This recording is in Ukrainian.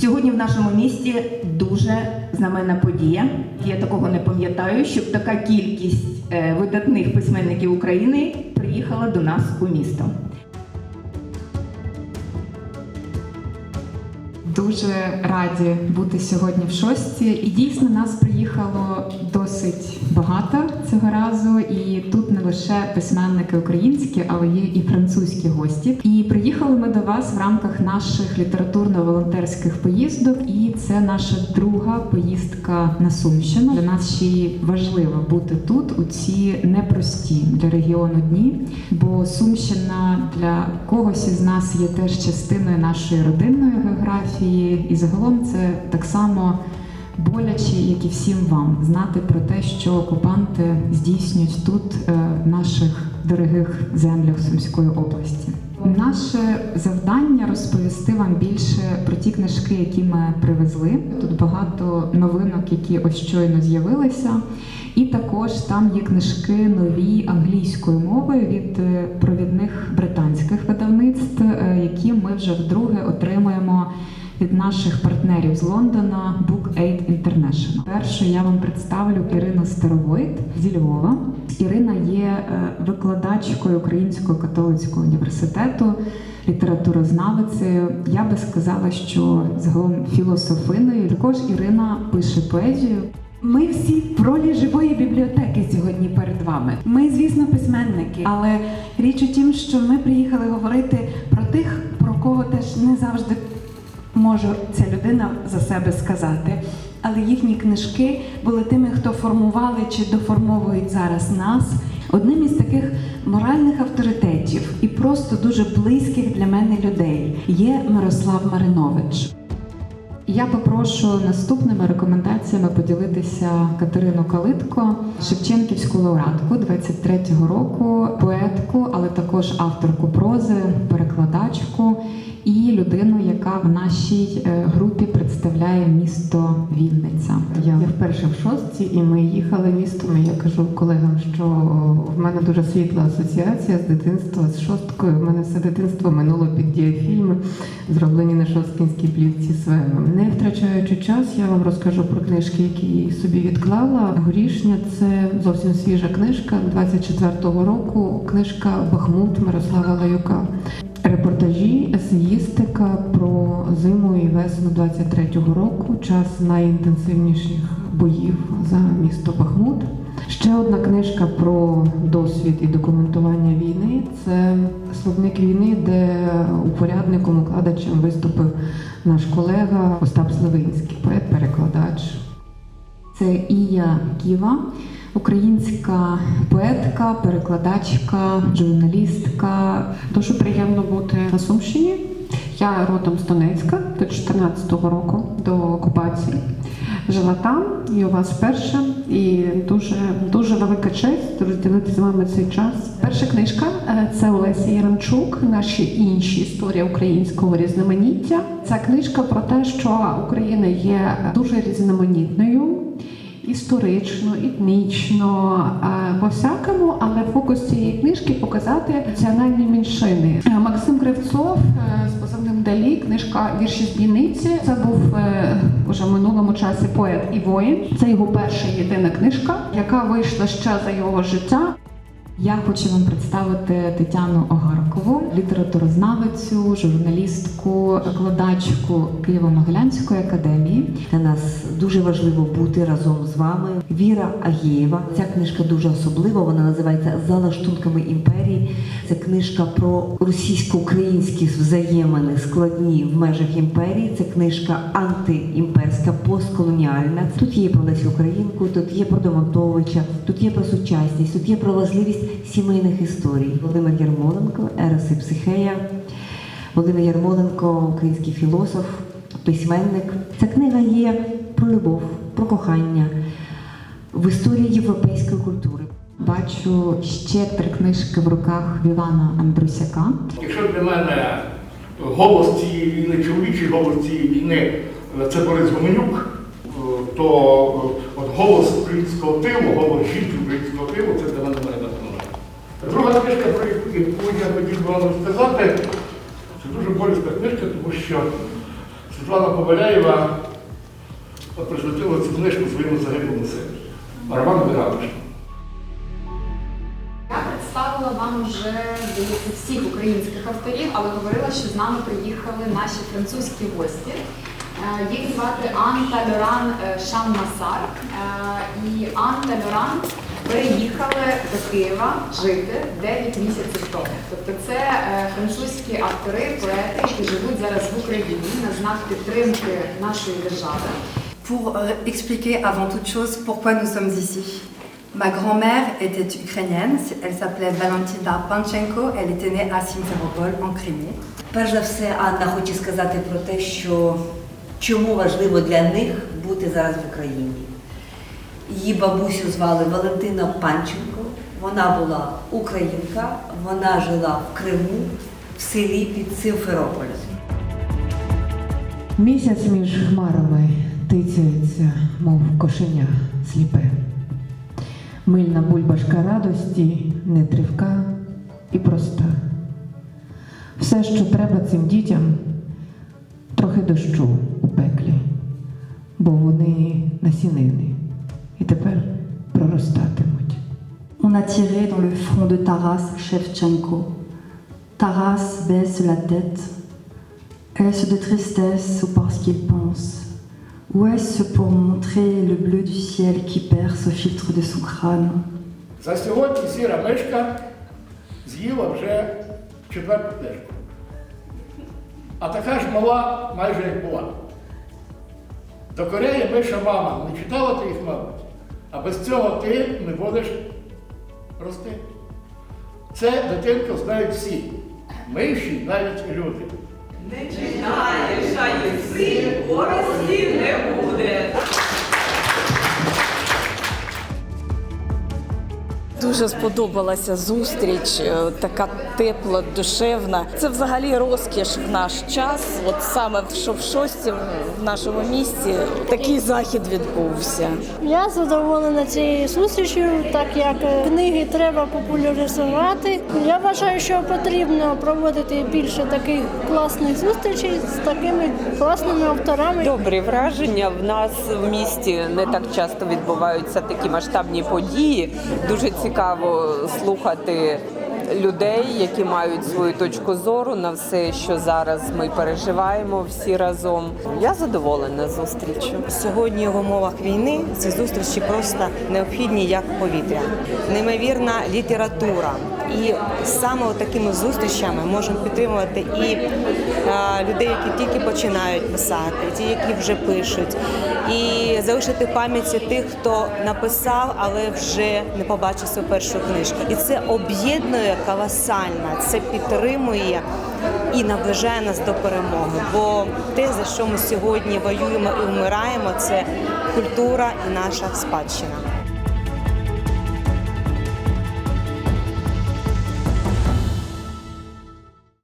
Сьогодні в нашому місті дуже знаменна подія. Я такого не пам'ятаю, щоб така кількість е, видатних письменників України приїхала до нас у місто. Дуже раді бути сьогодні в шості. І дійсно нас приїхало досить багато цього разу. І тут не лише письменники українські, але є і французькі гості. І приїхали ми до вас в рамках наших літературно-волонтерських поїздок. І це наша друга поїздка на Сумщину. Для нас ще й важливо бути тут у ці непрості для регіону дні. Бо Сумщина для когось із нас є теж частиною нашої родинної географії, і загалом це так само боляче, як і всім вам, знати про те, що окупанти здійснюють тут, е, в наших дорогих землях Сумської області. Наше завдання розповісти вам більше про ті книжки, які ми привезли. Тут багато новинок, які ось щойно з'явилися. І також там є книжки нові англійською мовою від е, провідних британських видавництв, е, які ми вже вдруге отримуємо від наших партнерів з Лондона Book Aid International. Першу я вам представлю Ірину Старовойт зі Львова. Ірина є е, викладачкою Українського католицького університету, літературознавицею. Я би сказала, що загалом філософиною. Також Ірина пише поезію. Ми всі в ролі живої бібліотеки сьогодні перед вами. Ми, звісно, письменники, але річ у тім, що ми приїхали говорити про тих, про кого теж не завжди може ця людина за себе сказати. Але їхні книжки були тими, хто формували чи доформовують зараз нас. Одним із таких моральних авторитетів і просто дуже близьких для мене людей є Мирослав Маринович. Я попрошу наступними рекомендаціями поділитися Катерину Калитко, Шевченківську лауреатку 23-го року, поетку, але також авторку прози, перекладачку і людину, яка в нашій е, групі представляє місто Вінниця. Я вперше в шостці, і ми їхали містом. і Я кажу колегам, що в мене дуже світла асоціація з дитинства з шосткою. У мене все дитинство минуло під дієфільми, зроблені на шосткінській плівці Свеном. Не втрачаючи час, я вам розкажу про книжки, які собі відклала. Горішня це зовсім свіжа книжка 24-го року. Книжка Бахмут Мирослава Лаюка. Репортажі, есеїстика про зиму і весну 23-го року, час найінтенсивніших боїв за місто Бахмут. Ще одна книжка про досвід і документування війни це словник війни, де упорядником, укладачем виступив наш колега Остап Сливинський, поет-перекладач. Це Ія Ківа, українська поетка, перекладачка, журналістка. Дуже приємно бути на Сумщині. Я родом з Донецька до 14-го року до окупації. Жила там і у вас вперше. І дуже дуже велика честь розділити з вами цей час. Перша книжка е, це Олеся Яремчук, наші інші історії українського різноманіття. Ця книжка про те, що Україна є дуже різноманітною історично, етнічно, е, по всякому, але фокус цієї книжки показати національні меншини. Е, Максим Кривцов е, з позивним Далі, книжка Вірші з бійниці. Це був уже в минулому часі поет і воїн. Це його перша єдина книжка, яка вийшла ще за його життя. Я хочу вам представити Тетяну Огаркову, літературознавицю, журналістку, викладачку Києво-Могилянської академії. Для нас дуже важливо бути разом з вами. Віра Агієва. Ця книжка дуже особлива. Вона називається За лаштунками імперії. Це книжка про російсько-українські взаємини складні в межах імперії. Це книжка антиімперська, постколоніальна. Тут є про Лесю Українку, тут є про Домонтовича, тут є про сучасність, тут є про важливість сімейних історій. Володимир Ярмоленко, Ерос і Психея. Володимир Ярмоленко, український філософ, письменник. Ця книга є про любов, про кохання в історії європейської культури. Бачу ще три книжки в руках Івана Андрусяка. Якщо для мене голос цієї війни, чоловічий голос цієї війни це Борис Гоменюк, е, то е, от голос українського тилу, голос жінки українського тилу це для мене Пономарьова. Друга книжка, про яку я хотів би вам розказати, це дуже болісна книжка, тому що Світлана Побаляєва присвятила цю книжку своєму загиблому сину. Роману Виравишну. Вам вже здається, всіх українських авторів, але говорила, що з нами приїхали наші французькі гості. Е, Їх звати Ан та Лоран е, Шаммасар. Е, І Ан Лоран переїхали до Києва жити 9 місяців тому. Тобто це французькі автори, поети, які живуть зараз в Україні на знак підтримки нашої держави. Pour expliquer avant toute chose pourquoi nous sommes ici. Ma grand-mère était ukrainienne, elle s'appelait Valentina Panchenko, elle était née à Simferopol en Crimée. Перш за все, Анна хоче сказати про те, що чому важливо для них бути зараз в Україні. Її бабусю звали Валентина Панченко. Вона була українка, вона жила в Криму, в селі під Симферополем. Місяць між хмарами тицяється, мов кошеня сліпе. Мильна бульбашка радості, нетривка і проста. Все, що треба цим дітям, трохи дощу у пеклі, бо вони насінини і тепер проростатимуть. Tiré dans le front de Taras Shevchenko. Taras baisse la tête. Est-ce de tristesse ou parce qu'il pense Ou est-ce pour montrer le bleu du ciel qui perce au filtre de son crâne За сьогодні сіра мишка з'їла вже четверту книжку. А така ж мала майже як була. Докоряє миша мама, не читала ти їх, мабуть, а без цього ти не будеш рости. Це дитинка знають всі. Миші навіть і люди. Дуже сподобалася зустріч, е, така тепла, душевна. Це взагалі розкіш в наш час. От саме що в шості в нашому місті такий захід відбувся. Я задоволена цією зустрічю, так як е, книги треба популяризувати. Я вважаю, що потрібно проводити більше таких класних зустрічей з такими класними авторами. Добрі враження. В нас в місті не так часто відбуваються такі масштабні події. Дуже цікаво слухати людей, які мають свою точку зору на все, що зараз ми переживаємо всі разом. Я задоволена зустрічю. Сьогодні в умовах війни ці зустрічі просто необхідні як повітря. Неймовірна література. І саме такими зустрічами можемо підтримувати і е, людей, які тільки починають писати, ті, які вже пишуть, і залишити пам'яті тих, хто написав, але вже не побачив свою першу книжку. І це об'єднує колосально, це підтримує і наближає нас до перемоги. Бо те, за що ми сьогодні воюємо і вмираємо, це культура і наша спадщина.